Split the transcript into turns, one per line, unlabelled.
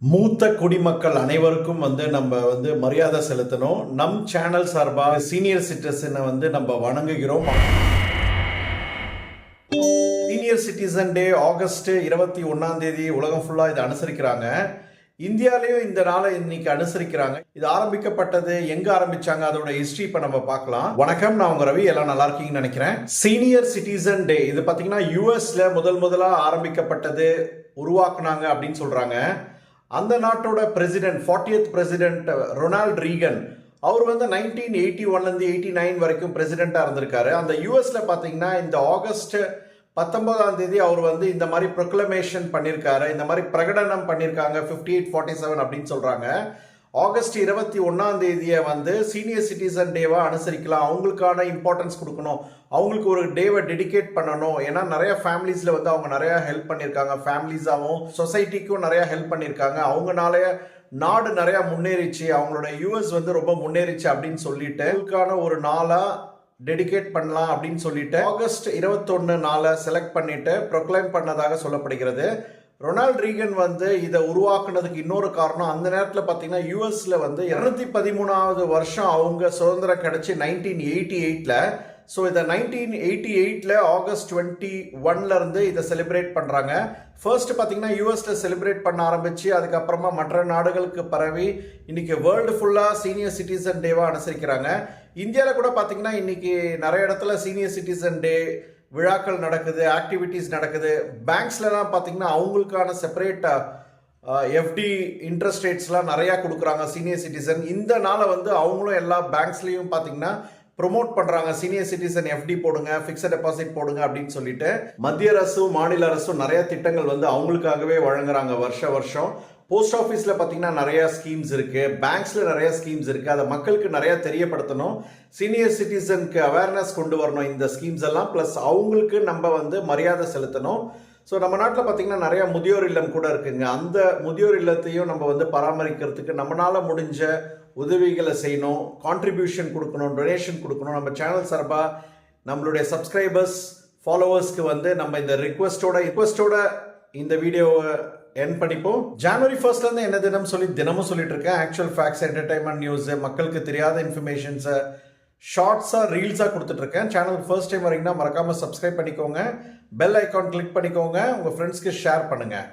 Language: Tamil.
மூத்த குடிமக்கள் அனைவருக்கும் வந்து நம்ம வந்து மரியாதை செலுத்தணும். நம் சேனல் சார்பாக சீனியர் சிட்டிசனை வந்து நம்ம வணங்குகிறோம். சீனியர் சிட்டிசன் டே ஆகஸ்ட் இருபத்தி ஒன்னாம் தேதி உலகம் ஃபுல்லாக இதை அனுசரிக்கிறாங்க. இந்தியாலேயும் இந்த நாளை இன்னைக்கு அனுசரிக்கிறாங்க. இது ஆரம்பிக்கப்பட்டது எங்க ஆரம்பிச்சாங்க அதோட ஹிஸ்டரி இப்ப நம்ம பார்க்கலாம். வணக்கம் நான் உங்க ரவி. எல்லாம் நல்லா இருக்கீங்கன்னு நினைக்கிறேன். சீனியர் சிட்டிசன் டே இது பாத்தீங்கன்னா யூஎஸ்ல முதல் முதலா ஆரம்பிக்கப்பட்டது உருவாக்குனாங்க அப்படின்னு சொல்றாங்க. அந்த நாட்டோட president 40th president Ronald Reagan அவர் வந்து நைன்டீன் எயிட்டி ஒன்லேருந்து எயிட்டி நைன் வரைக்கும் பிரசிடெண்ட்டாக இருந்திருக்காரு. அந்த யூஎஸில் பார்த்தீங்கன்னா இந்த ஆகஸ்ட் பத்தொன்பதாம் தேதி அவர் வந்து இந்த மாதிரி ப்ரொக்ளமேஷன் பண்ணியிருக்காரு இந்த மாதிரி பிரகடனம் பண்ணியிருக்காங்க ஃபிஃப்டி எயிட் ஃபார்ட்டி செவன் அப்படின்னு சொல்கிறாங்க ஆகஸ்ட் இருபத்தி ஒன்றாம் தேதியை வந்து சீனியர் சிட்டிசன் டேவாக அனுசரிக்கலாம். அவங்களுக்கான இம்பார்ட்டன்ஸ் கொடுக்கணும். அவங்களுக்கு ஒரு டேவை டெடிகேட் பண்ணணும். ஏன்னா நிறைய ஃபேமிலிஸில் வந்து அவங்க நிறையா ஹெல்ப் பண்ணியிருக்காங்க. ஃபேமிலிஸாகவும் சொசைட்டிக்கும் நிறையா ஹெல்ப் பண்ணியிருக்காங்க. அவங்கனாலே நாடு நிறையா முன்னேறிச்சு. அவங்களோட யூஎஸ் வந்து ரொம்ப முன்னேறிச்சு அப்படின்னு சொல்லிட்டு அவங்களுக்கான ஒரு நாளாக டெடிகேட் பண்ணலாம் அப்படின்னு சொல்லிட்டு ஆகஸ்ட் இருபத்தொன்னு நாளை செலக்ட் பண்ணிட்டு ப்ரொக்ளைம் பண்ணதாக சொல்லப்படுகிறது. ரொனால்ட் ரீகன் வந்து இதை உருவாக்குனதுக்கு இன்னொரு காரணம் அந்த நேரத்தில் பார்த்தீங்கன்னா யூஎஸில் வந்து இரநூத்தி பதிமூணாவது வருஷம் அவங்க சுதந்திரம் கிடச்சி நைன்டீன் எயிட்டி எயிட்டில் ஸோ இதை நைன்டீன் எயிட்டி எயிட்டில் ஆகஸ்ட் டுவெண்ட்டி ஒன்லேருந்து இதை செலிப்ரேட் பண்ணுறாங்க ஃபர்ஸ்ட் பார்த்தீங்கன்னா யூஎஸில் செலிப்ரேட் பண்ண ஆரம்பித்து அதுக்கப்புறமா மற்ற நாடுகளுக்கு பரவி இன்றைக்கி வேர்ல்டு ஃபுல்லாக சீனியர் சிட்டிசன் டேவாக அனுசரிக்கிறாங்க. இந்தியாவில் கூட பார்த்தீங்கன்னா இன்னைக்கு நிறைய இடத்துல சீனியர் சிட்டிசன் டே விழாக்கள் நடக்குது ஆக்டிவிட்டீஸ் நடக்குது. பேங்க்ஸ்லலாம் பார்த்தீங்கன்னா அவங்களுக்கான செப்பரேட் எஃப்டி இன்ட்ரெஸ்ட் ரேட்ஸ்லாம் நிறையா கொடுக்குறாங்க சீனியர் சிட்டிசன் இந்த நாளை வந்து அவங்களும் எல்லா பேங்க்ஸ்லேயும் பார்த்தீங்கன்னா ப்ரொமோட் பண்ணுறாங்க சீனியர் சிட்டிசன் எஃப்டி போடுங்க ஃபிக்ஸட் டெபாசிட் போடுங்க அப்படின்னு சொல்லிட்டு மத்திய அரசும் மாநில அரசும் நிறைய திட்டங்கள் வந்து அவங்களுக்காகவே வழங்குறாங்க வருஷ வருஷம். போஸ்ட் ஆஃபீஸில் பார்த்தீங்கன்னா நிறையா ஸ்கீம்ஸ் இருக்குது பேங்க்ஸில் நிறையா ஸ்கீம்ஸ் இருக்குது அதை மக்களுக்கு நிறையா தெரியப்படுத்தணும். சீனியர் சிட்டிசனுக்கு அவேர்னஸ் கொண்டு வரணும் இந்த ஸ்கீம்ஸ் எல்லாம். ப்ளஸ் அவங்களுக்கு நம்ம வந்து மரியாதை செலுத்தணும். ஸோ நம்ம நாட்டில் பார்த்தீங்கன்னா நிறையா முதியோர் இல்லம் கூட இருக்குங்க. அந்த முதியோர் இல்லத்தையும் நம்ம வந்து பராமரிக்கிறதுக்கு நம்மளால முடிஞ்ச உதவிகளை செய்யணும். கான்ட்ரிபியூஷன் கொடுக்கணும் டொனேஷன் கொடுக்கணும். நம்ம சேனல் சார்பாக நம்மளுடைய சப்ஸ்கிரைபர்ஸ் ஃபாலோவர்ஸ்க்கு வந்து நம்ம இந்த ரிக்வஸ்ட்டோட ரிக்வஸ்ட்டோட இந்த வீடியோவை என் பண்ணிப்போம். ஜனவரி ஃபர்ஸ்ட்லேருந்து என்ன தினம் சொல்லி தினமும் சொல்லிட்டு இருக்கேன். ஆக்சுவல் ஃபேக்ட்ஸ் என்டர்டைன்மெண்ட் நியூஸ் மக்களுக்கு தெரியாத இன்ஃபர்மேஷன்ஸை ஷார்ட்ஸாக ரீல்ஸாக கொடுத்துட்ருக்கேன் சேனல் ஃபர்ஸ்ட் டைம் வரீங்கன்னா மறக்காமல் சப்ஸ்கிரைப் பண்ணிக்கோங்க. பெல் ஐக்கான் கிளிக் பண்ணிக்கோங்க. உங்கள் ஃப்ரெண்ட்ஸ்க்கு ஷேர் பண்ணுங்கள்